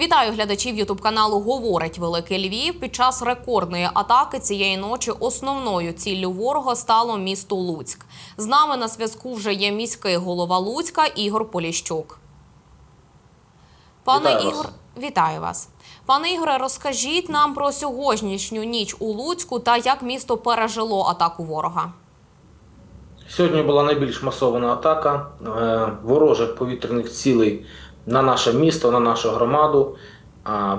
Вітаю глядачів Ютуб каналу Говорить Великий Львів. Під час рекордної атаки цієї ночі основною ціллю ворога стало місто Луцьк. З нами на зв'язку вже є міський голова Луцька Ігор Поліщук. Пане Вітаю вас. Ігор, вітаю вас. Пане Ігоре, розкажіть нам про сьогоднішню ніч у Луцьку та як місто пережило атаку ворога. Сьогодні була найбільш масована атака е, ворожих повітряних цілей на наше місто, на нашу громаду.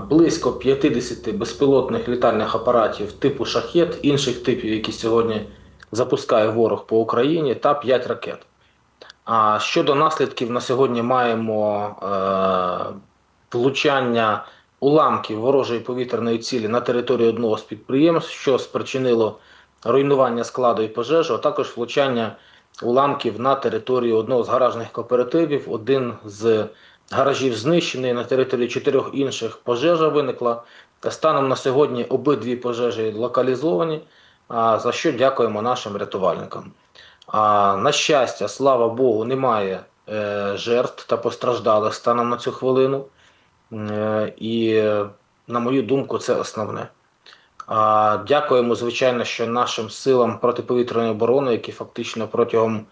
Близько 50 безпілотних літальних апаратів типу шахет, інших типів, які сьогодні запускає ворог по Україні, та 5 ракет. А щодо наслідків, на сьогодні маємо е, влучання уламків ворожої повітряної цілі на території одного з підприємств, що спричинило руйнування складу і пожежу, а також влучання уламків на території одного з гаражних кооперативів. Один з гаражів знищений, на території чотирьох інших пожежа виникла. Станом на сьогодні обидві пожежі локалізовані, за що дякуємо нашим рятувальникам. На щастя, слава Богу, немає е, жертв та постраждалих станом на цю хвилину. Е, і, на мою думку, це основне. Дякуємо, звичайно, що нашим силам протиповітряної оборони, які фактично протягом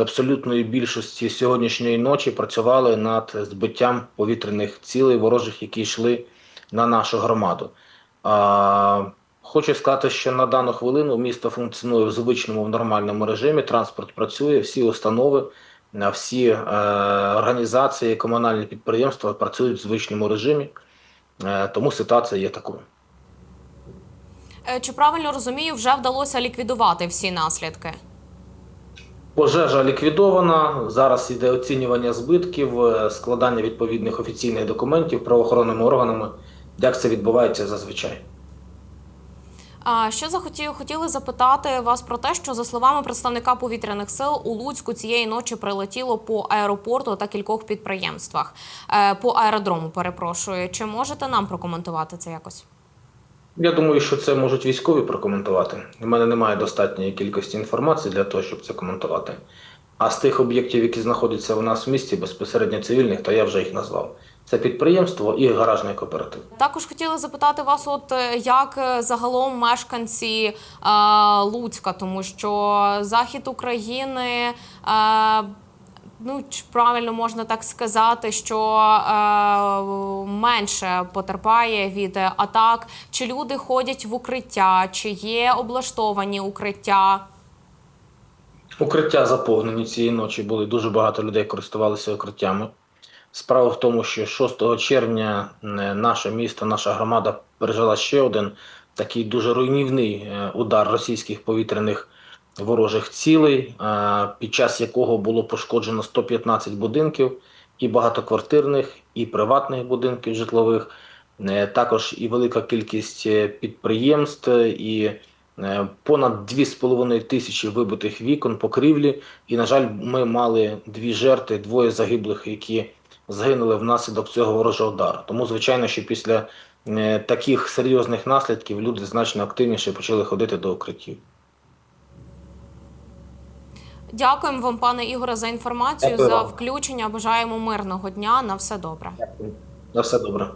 абсолютної більшості сьогоднішньої ночі працювали над збиттям повітряних цілей ворожих, які йшли на нашу громаду. А, Хочу сказати, що на дану хвилину місто функціонує в звичному в нормальному режимі. Транспорт працює, всі установи, всі е, організації, комунальні підприємства працюють в звичному режимі, е, тому ситуація є такою. Е, Чи правильно розумію, вже вдалося ліквідувати всі наслідки? Пожежа ліквідована. Зараз йде оцінювання збитків, е, складання відповідних офіційних документів правоохоронними органами, як це відбувається зазвичай. А що захотів, хотіли запитати вас про те, що за словами представника повітряних сил у Луцьку цієї ночі прилетіло по аеропорту та кількох підприємствах Е, по аеродрому. Перепрошую, чи можете нам прокоментувати це якось? Я думаю, що це можуть військові прокоментувати. У мене немає достатньої кількості інформації для того, щоб це коментувати. А з тих об'єктів, які знаходяться у нас в місті, безпосередньо цивільних, то я вже їх назвав. Це підприємство і гаражний кооператив. Також хотіла запитати вас, от е, як е, загалом мешканці е, Луцька, тому що захід України. Е, Ну, правильно можна так сказати, що е, менше потерпає від атак. Чи люди ходять в укриття, чи є облаштовані укриття? Укриття заповнені цієї ночі були. Дуже багато людей користувалися укриттями. Справа в тому, що 6 червня наше місто, наша громада пережила ще один такий дуже руйнівний е, удар російських повітряних ворожих цілей, під час якого було пошкоджено 115 будинків і багатоквартирних, і приватних будинків житлових, Е, також і велика кількість е, підприємств, е, і понад 2,5 тисячі вибитих вікон, покрівлі. І, на жаль, ми мали дві жертви, двоє загиблих, які загинули внаслідок цього ворожого удару. Тому, звичайно, що після таких серйозних наслідків люди значно активніше почали ходити до укриттів. Дякуємо вам, пане Ігоре, за інформацію Дякую за вам. включення. Бажаємо мирного дня. На все добре. Дякую. На все добре.